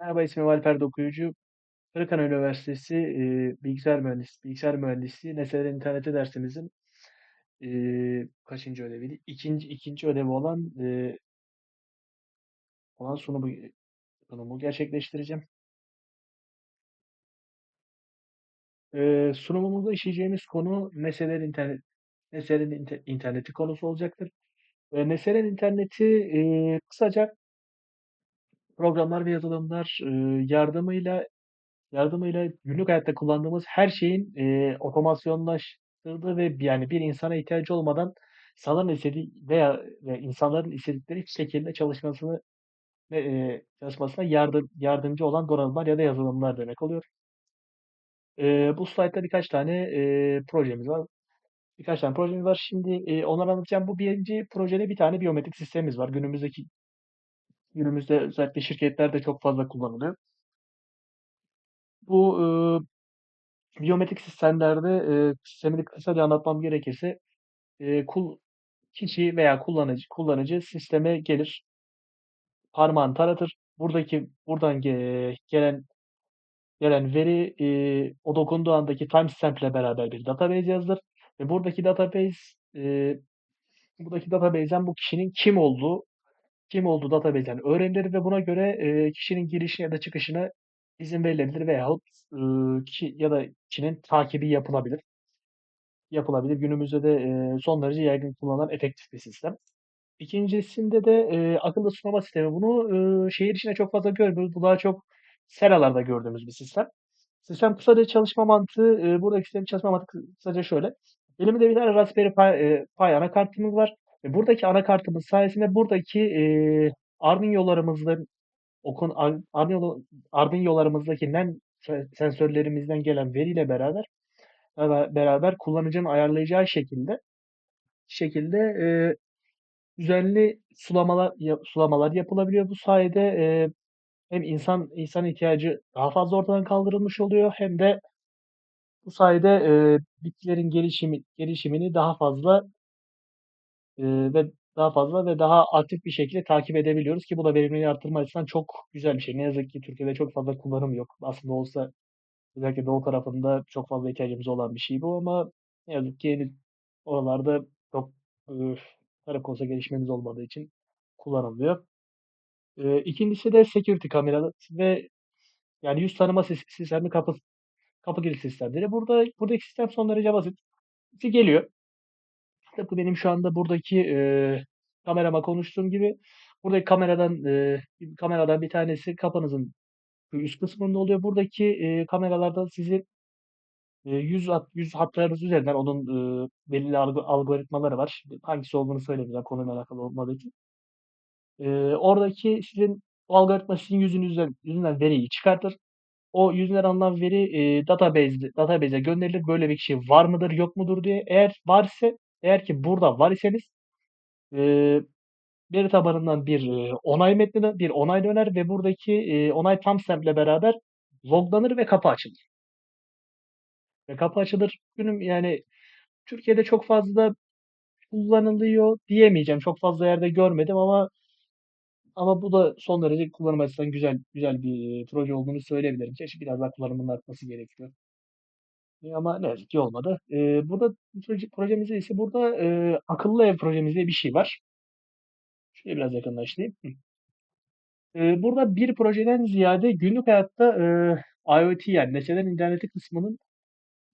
Merhaba, ismim Alper Dokuyucu. Kırıkkale Üniversitesi eee, Bilgisayar Mühendisliği, Bilgisayar Mühendisliği Nesneler İnterneti dersimizin eee, kaçıncı ödeviydi? İkinci, ikinci ödevi olan eee, olan sunumu, sunumu gerçekleştireceğim. Eee sunumumuzda işleyeceğimiz konu nesneler internet, nesnelerin inter- interneti konusu olacaktır. E, nesnelerin interneti eee, kısaca programlar ve yazılımlar yardımıyla Yardımıyla günlük hayatta kullandığımız her şeyin, eee, otomasyonlaştırdığı ve yani bir insana ihtiyacı olmadan insanların istediği veya ve insanların istedikleri şekilde çalışmasını ve, eee, çalışmasına yardım yardımcı olan donanımlar ya da yazılımlar demek oluyor. Eee, bu slaytta birkaç tane, eee, projemiz var. Birkaç tane projemiz var. Şimdi, eee, onları anlatacağım. Bu 1'inci projede bir tane biyometrik sistemimiz var. Günümüzdeki günümüzde özellikle şirketlerde çok fazla kullanılıyor. Bu, ııı, biyometrik sistemlerde, eee, sistemi kısaca anlatmam gerekirse Eee, kul kişi veya kullanıcı kullanıcı sisteme gelir, parmağını taratır. Buradaki buradan ge gelen gelen veri, eee, o dokunduğu andaki timestamp ile beraber bir database yazılır ve buradaki database, eee, buradaki database'den bu kişinin kim olduğu kim olduğu database'den öğrenilir ve buna göre, eee, kişinin girişine ya da çıkışına izin verilebilir veyahut, ııı, kişi ya da kişinin takibi yapılabilir yapılabilir. Günümüzde de, eee, son derece yaygın kullanılan efektif bir sistem. İkincisinde de, eee, akıllı sulama sistemi. Bunu, ııı, şehir içinde çok fazla görmüyoruz. Bu daha çok seralarda gördüğümüz bir sistem. Sistem kısaca çalışma mantığı, eee, buradaki sistemin çalışma mantığı kısaca şöyle. Elimizde bir tane Raspberry Pi, eee, Pi anakartımız var buradaki anakartımız sayesinde buradaki, eee, Arduino'larımızın okun Ar Arduino Arduino'larımızdaki NEM se sensörlerimizden gelen veriyle beraber bera beraber kullanıcının ayarlayacağı şekilde şekilde, eee Düzenli sulamalar sulamalar yapılabiliyor. Bu sayede, eee, hem insan insan ihtiyacı daha fazla ortadan kaldırılmış oluyor hem de bu sayede, eee, bitkilerin gelişimi gelişimini daha fazla, ve daha fazla ve daha aktif bir şekilde takip edebiliyoruz ki bu da verimliliği arttırma açısından çok güzel bir şey. Ne yazık ki Türkiye'de çok fazla kullanım yok. Aslında olsa özellikle doğu tarafında çok fazla ihtiyacımız olan bir şey bu ama ne yazık ki henüz oralarda çok, ııı, konusunda gelişmemiz olmadığı için kullanılmıyor. Eee, 2'ncisi de security kameralar ve yani yüz tanıma sis sistemli kapı kapı giriş sistemleri. Burada buradaki sistem son derece basit. Birisi geliyor. Tıpkı benim şu anda buradaki, eee, kamerama konuştuğum gibi buradaki kameradan, eee, kameradan bir tanesi kapınızın üst kısmında oluyor. Buradaki, eee, kameralarda sizin, eee, yüz hat yüz hatlarınız üzerinden onun, ııı, belirli algo algoritmaları var. Hangisi olduğunu söylemeyeceğim konuyla alakalı olmadığı için. Eee, oradaki sizin o algoritma sizin yüzünüzden yüzünden veriyi çıkartır. O yüzünden alınan veri, eee, database database'e gönderilir. Böyle bir kişi var mıdır, yok mudur diye. Eğer var ise, eğer ki burada var iseniz, eee, veri tabanından bir, eee, onay metni de bir onay döner ve buradaki, eee, onay timestamp ile beraber loglanır ve kapı açılır. Ve kapı açılır. Günüm yani Türkiye'de çok fazla kullanılıyor diyemeyeceğim. Çok fazla yerde görmedim ama ama bu da son derece kullanım açısından güzel güzel bir, proje olduğunu söyleyebilirim. Keşke biraz daha kullanımının artması gerekiyor. Ama ne yazık ki olmadı. Eee, burada proje projemizde ise burada, eee, akıllı ev projemiz bir şey var. Şuraya biraz yakınlaştırayım. Hıh. Burada bir projeden ziyade günlük hayatta, eee, IoT yani nesnelerin interneti kısmının,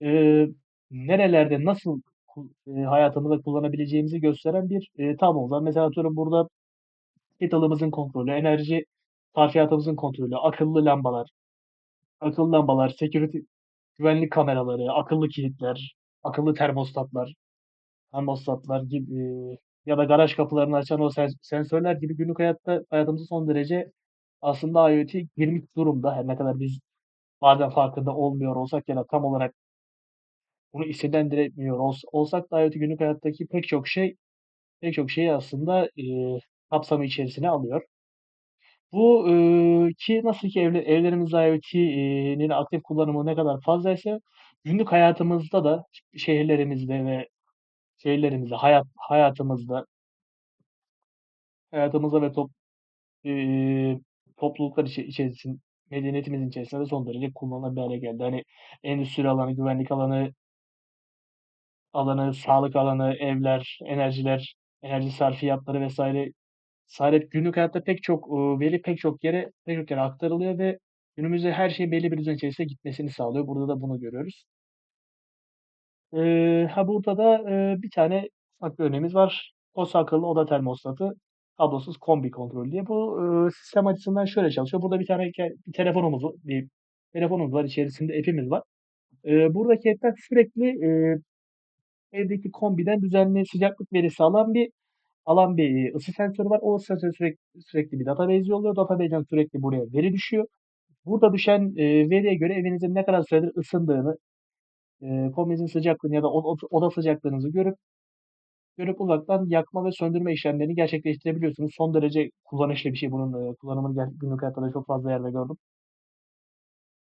eee, nerelerde nasıl ku hayatımızda kullanabileceğimizi gösteren bir, eee, tablomuz var. Mesela atıyorum burada kettle'ımızın kontrolü, enerji sarfiyatımızın kontrolü, akıllı lambalar, akıllı lambalar, security güvenlik kameraları, akıllı kilitler, akıllı termostatlar Termostatlar gibi ya da garaj kapılarını açan o sens sensörler gibi günlük hayatta hayatımıza son derece aslında IoT girmiş durumda. Her ne kadar biz bazen farkında olmuyor olsak ya da tam olarak bunu ols olsak da IoT günlük hayattaki pek çok şey pek çok şeyi aslında, eee, kapsamı içerisine alıyor. Bu, ııı, ki nasıl ki evle evlerimizde IoT'nin aktif kullanımı ne kadar fazlaysa günlük hayatımızda da şehirlerimizde ve şeylerimizde, hayat hayatımızda hayatımızda ve top eee, topluluklar içe içerisin medeniyetimizin içerisinde de son derece kullanılır bir geldi. Hani endüstri alanı, güvenlik alanı alanı, sağlık alanı, evler, enerjiler, enerji sarfiyatları vs. vs. günlük hayatta pek çok, veri pek çok yere pek çok yere aktarılıyor ve günümüzde her şey belli bir düzen içerisinde gitmesini sağlıyor. Burada da bunu görüyoruz. Eee, ha, burada da, eee, bir tane ufak bir örneğimiz var. OS akıllı oda termostatı, kablosuz kombi kontrolü diye. Bu, ııı, sistem açısından şöyle çalışıyor. Burada bir tane bir telefonumuz bir telefonumuz var, içerisinde app'imiz var. Eee, buradaki app'ten sürekli, eee, evdeki kombiden düzenli sıcaklık verisi alan bir alan bir, iii, ısı sensörü var. O ısı sensörü sürekli sürekli bir database yolluyor. Database'den sürekli buraya veri düşüyor. Burada düşen, eee, veriye göre evinizin ne kadar süredir ısındığını, eee, kombinizin sıcaklığını ya da oda sıcaklığınızı görüp görüp uzaktan yakma ve söndürme işlemlerini gerçekleştirebiliyorsunuz. Son derece kullanışlı bir şey. Bunun, eee, kullanımını günlük hayatta da çok fazla yerde gördüm.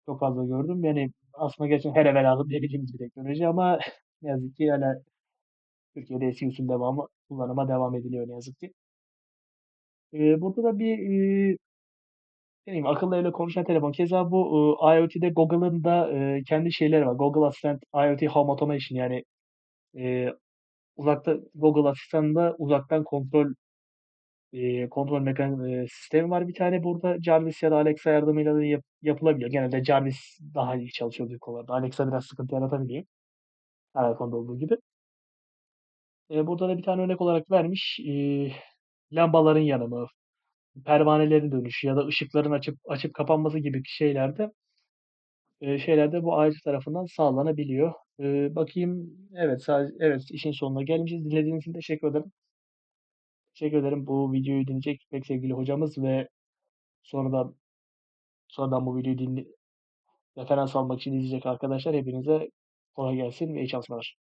Çok fazla gördüm. Yani aslında gerçekten her eve lazım diyebileceğimiz bir teknoloji ama ne yazık ki hâlâ Türkiye'de eski usul devamı kullanıma devam ediliyor ne yazık ki. Eee, burada da bir, ne bileyim, akıllı evle konuşan telefon. Keza bu, uuu, IoT'de Google'ın da, eee, kendi şeyleri var. Google Assistant IoT Home Automation yani, eee, uzakta Google asistanında uzaktan kontrol, eee, kontrol mekan eee, sistemi var bir tane. Burada Jarvis ya da Alexa yardımıyla da yap yapılabiliyor. Genelde Jarvis daha iyi çalışıyor bu konularda. Alexa biraz sıkıntı yaratabiliyor. Her iPhone'da olduğu gibi. Burada da bir tane örnek olarak vermiş. İii, lambaların yanımı, pervanelerin dönüşü ya da ışıkların açıp açıp kapanması gibi şeylerde eee, şeyler de bu alet tarafından sağlanabiliyor. Eee, bakayım, evet, sadece evet, işin sonuna gelmişiz. Dinlediğiniz için teşekkür ederim. Teşekkür ederim. Bu videoyu dinleyecek pek sevgili hocamız ve sonradan sonradan bu videoyu dinle referans almak için izleyecek arkadaşlar, hepinize kolay gelsin ve iyi çalışmalar.